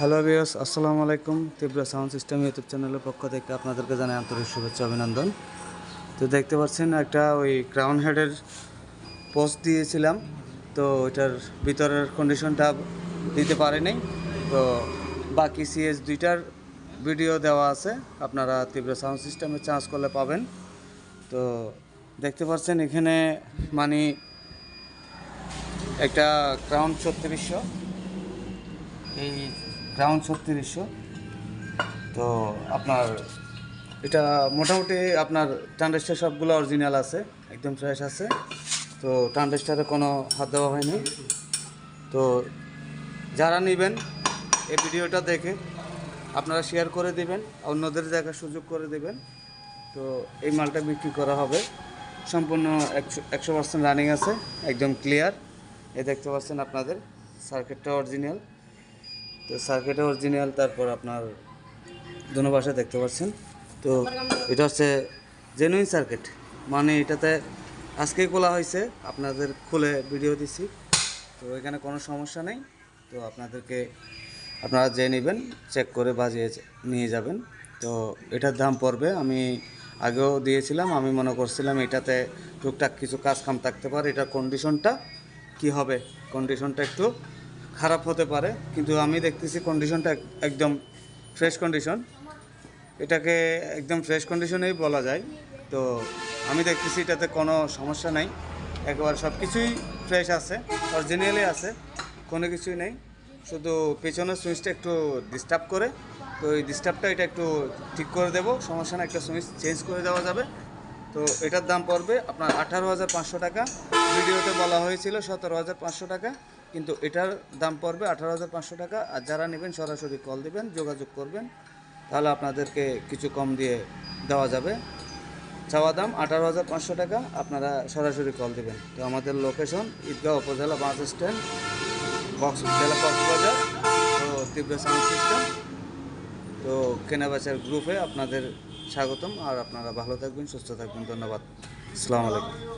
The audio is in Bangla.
হ্যালো বিয়স আসসালামু আলাইকুম। তীব্র সাউন্ড সিস্টেম ইউটিউব চ্যানেলের পক্ষ থেকে আপনাদেরকে জানাই আন্তরিক শুভেচ্ছা, অভিনন্দন। তো দেখতে পাচ্ছেন একটা ওই ক্রাউন হেডের পোস্ট দিয়েছিলাম। তো ওইটার ভিতরের কন্ডিশনটা দিতে পারেনি। তো বাকি সিএস দুইটার ভিডিও দেওয়া আছে। আপনারা তীব্র সাউন্ড সিস্টেমে চার্জ করলে পাবেন। তো দেখতে পাচ্ছেন এখানে মানে একটা ক্রাউন ছত্রিশশো। এই গ্রাউন্ড ছত্রিশশো। তো আপনার এটা মোটামুটি আপনার ট্রান্ডেস্টার সবগুলো অরিজিনাল আছে, একদম ফ্রেশ আছে। তো ট্রান্ডেস্টারে কোনো হাত দেওয়া হয়নি। তো যারা নেবেন এই ভিডিওটা দেখে আপনারা শেয়ার করে দিবেন, অন্যদের দেখার সুযোগ করে দেবেন। তো এই মালটা বিক্রি করা হবে। সম্পূর্ণ একশো একশো পার্সেন্ট রানিং আছে, একদম ক্লিয়ার এ দেখতে পাচ্ছেন আপনাদের সার্কিটটা অরিজিনাল তো সার্কিটে অরিজিনাল তারপর আপনার দুনো পাশে দেখতে পাচ্ছেন। তো এটা হচ্ছে জেনুইন সার্কিট মানে এটাতে আজকেই খোলা হয়েছে, আপনাদের খুলে ভিডিও দিছি। তো এখানে কোনো সমস্যা নেই। তো আপনাদেরকে, আপনারা যে নেবেন চেক করে বাজিয়ে নিয়ে যাবেন। তো এটার দাম পড়বে, আমি আগেও দিয়েছিলাম, আমি মনে করছিলাম এটাতে টুকটাক কিছু কাজ কাম থাকতে পারে। এটার কন্ডিশনটা কি হবে? কন্ডিশনটা একটু খারাপ হতে পারে, কিন্তু আমি দেখতেছি কন্ডিশনটা একদম ফ্রেশ কন্ডিশন এটাকে একদম ফ্রেশ কন্ডিশনেই বলা যায়। তো আমি দেখতেছি এটাতে কোনো সমস্যা নাই। একবার সব কিছুই ফ্রেশ আছে অরিজিনালি আছে, কোনো কিছুই নেই। শুধু পেছনের সুইচটা একটু ডিস্টার্ব করে। তো এই ডিস্টার্বটা এটা একটু ঠিক করে দেবো। সমস্যা না একটা সুইচ চেঞ্জ করে দেওয়া যাবে। তো এটার দাম পড়বে আপনার আঠারো হাজার পাঁচশো টাকা। ভিডিওতে বলা হয়েছিল সতেরো হাজার পাঁচশো টাকা, কিন্তু এটার দাম পড়বে আঠারো হাজার পাঁচশো টাকা। আর যারা নেবেন, সরাসরি কল দেবেন, যোগাযোগ করবেন, তাহলে আপনাদেরকে কিছু কম দিয়ে দেওয়া যাবে। চাওয়া দাম আঠারো হাজার পাঁচশো টাকা, আপনারা সরাসরি কল দিবেন। তো আমাদের লোকেশন ঈদগাঁও উপজেলা বাস স্ট্যান্ড, বক্স জেলা কক্সবাজার, তো তীব্র সাউন্ড সিস্টেম তো কেনাবেচার গ্রুপে আপনাদের স্বাগতম, আর আপনারা ভালো থাকবেন, সুস্থ থাকবেন, ধন্যবাদ। আসসালামু আলাইকুম।